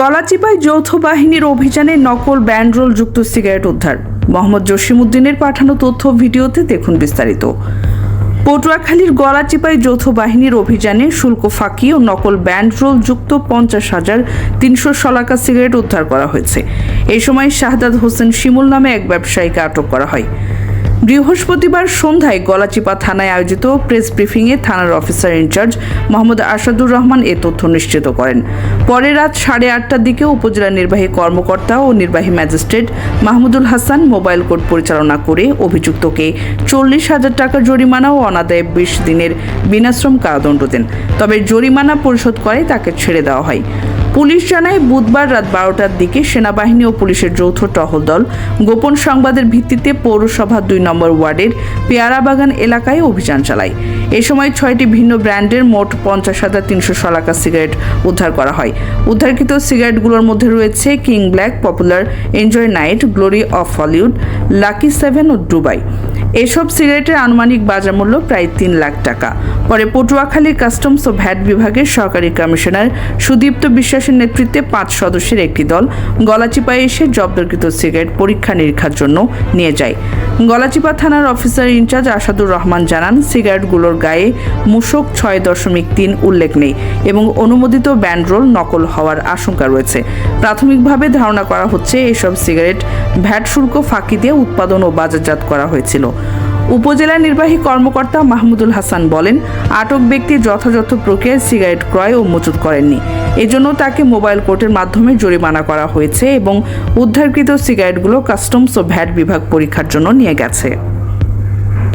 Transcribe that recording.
গলাচিপায় যৌথ বাহিনীর অভিযানে নকল ব্যান্ডরোল যুক্ত সিগারেট উদ্ধার। মোহাম্মদ জসিমউদ্দিনের পাঠানো তথ্য ভিডিওতে দেখুন বিস্তারিত। পটুয়াখালীর গলাচিপায় যৌথ বাহিনীর অভিযানে শুল্ক ফাঁকি ও নকল ব্যান্ডরোল যুক্ত পঞ্চাশ হাজার তিনশো শলাকা সিগারেট উদ্ধার করা হয়েছে। এই সময় শাহদাদ হোসেন শিমুল নামে এক ব্যবসায়ীকে আটক করা হয়। বৃহস্পতিবার সন্ধ্যায় গলাচিপা থানায় আয়োজিত প্রেস ব্রিফিংয়ে থানার officer in charge Mohammad Asadur Rahman এ তথ্য নিশ্চিত করেন। পরে রাত সাড়ে আটটার দিকে উপজেলা নির্বাহী কর্মকর্তা ও নির্বাহী magistrate Mahmudul Hasan mobile court পরিচালনা করে অভিযুক্তকে চল্লিশ হাজার টাকা জরিমানা ও অনাদায়ে বিশ দিনের বিনাশ্রম কারাদণ্ড দেন। তবে জরিমানা পরিশোধ করে তাকে ছেড়ে দেওয়া হয়। পুলিশ জানায়, বুধবার রাত বারোটার দিকে সেনাবাহিনী ও পুলিশের যৌথ টহল দল গোপন সংবাদের ভিত্তিতে পৌরসভা দুই নম্বর ওয়ার্ডের পেয়ারাবাগান এলাকায় অভিযান চালায়। এ সময় ছয়টি ভিন্ন ব্র্যান্ডের মোট পঞ্চাশ হাজার তিনশো শলাকা সিগারেট উদ্ধার করা হয়। উদ্ধারকৃত সিগারেটগুলোর মধ্যে রয়েছে king black, popular enjoy night, glory of Hollywood, lucky seven O Dubai. এসব সিগারেটের আনুমানিক বাজার মূল্য প্রায় তিন লাখ টাকা। পরে পটুয়াখালী কাস্টমস ও ভ্যাট বিভাগের সহকারী কমিশনার সুদীপ্ত বিশ্বাসের নেতৃত্বে পাঁচ সদস্যের একটি দল গলাচিপায় এসে জব্দকৃত সিগারেট পরীক্ষা নিরীক্ষার জন্য নিয়ে যায়। গলাচিপা থানার অফিসার ইনচার্জ আসাদুর রহমান জানান, সিগারেটগুলোর গায়ে মূসক ছয় দশমিক তিন উল্লেখ নেই এবং অনুমোদিত ব্যান্ডরোল নকল হওয়ার আশঙ্কা রয়েছে। প্রাথমিকভাবে ধারণা করা হচ্ছে, এসব সিগারেট ভ্যাট শুল্ক ফাঁকি দিয়ে উৎপাদন ও বাজারজাত করা হয়েছিল। উপজেলা নির্বাহী কর্মকর্তা মাহমুদুল হাসান বলেন, আটক ব্যক্তি যথাযথ প্রক্রিয়ায় সিগারেট ক্রয় ও মজুত করেননি। এজন্য তাকে মোবাইল কোর্টের মাধ্যমে জরিমানা করা হয়েছে এবং উদ্ধারকৃত সিগারেটগুলো কাস্টমস ও ভ্যাট বিভাগ পরীক্ষার জন্য নিয়ে গেছে।